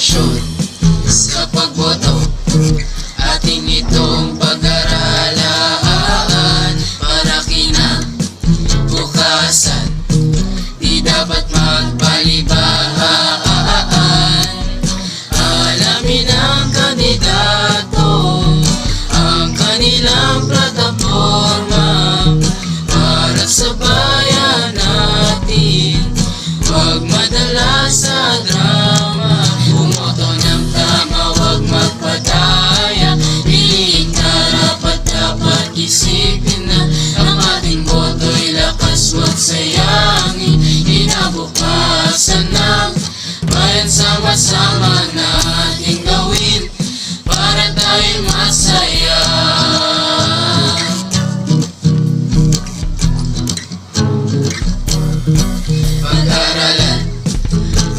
sitwasyon sa pagboto Ating itong pag-aralan. Para kinabukasan Di dapat magpalibahan. Alamin ang kandidato ang kanilang plataforma. Sayangin, inabukasan ng Bayan sama-sama nating gawin Para tayo masaya. Pag-aralan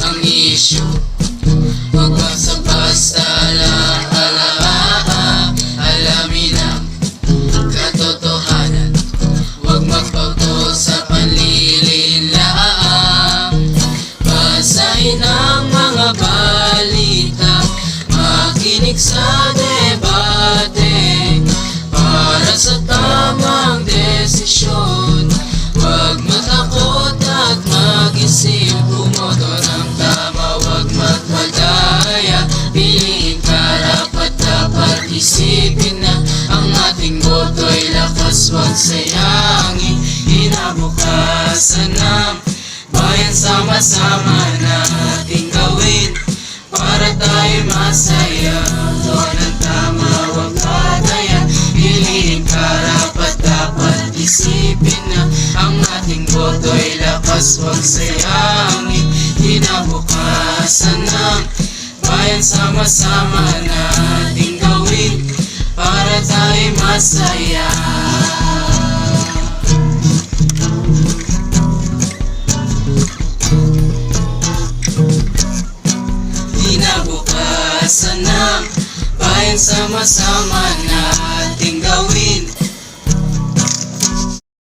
ang issue Makinig sa debate Para sa tamang desisyon. Huwag matakot at mag-isip Bumoto ng tama, huwag magpadaya Piliin karapat dapat isipin na Ang ating boto'y lakas, huwag sayangin. Inabukasan ng bayan sama-sama nating gawin. Para tayo masaya. Doon ang tama, huwag madaya Piliin karapat dapat isipin na Ang ating boto'y lakas, huwag sayangin. Inabukasan ng bayan sama-sama nating gawin Para tayo masaya Inabukasan ng bayan sama-sama nating gawin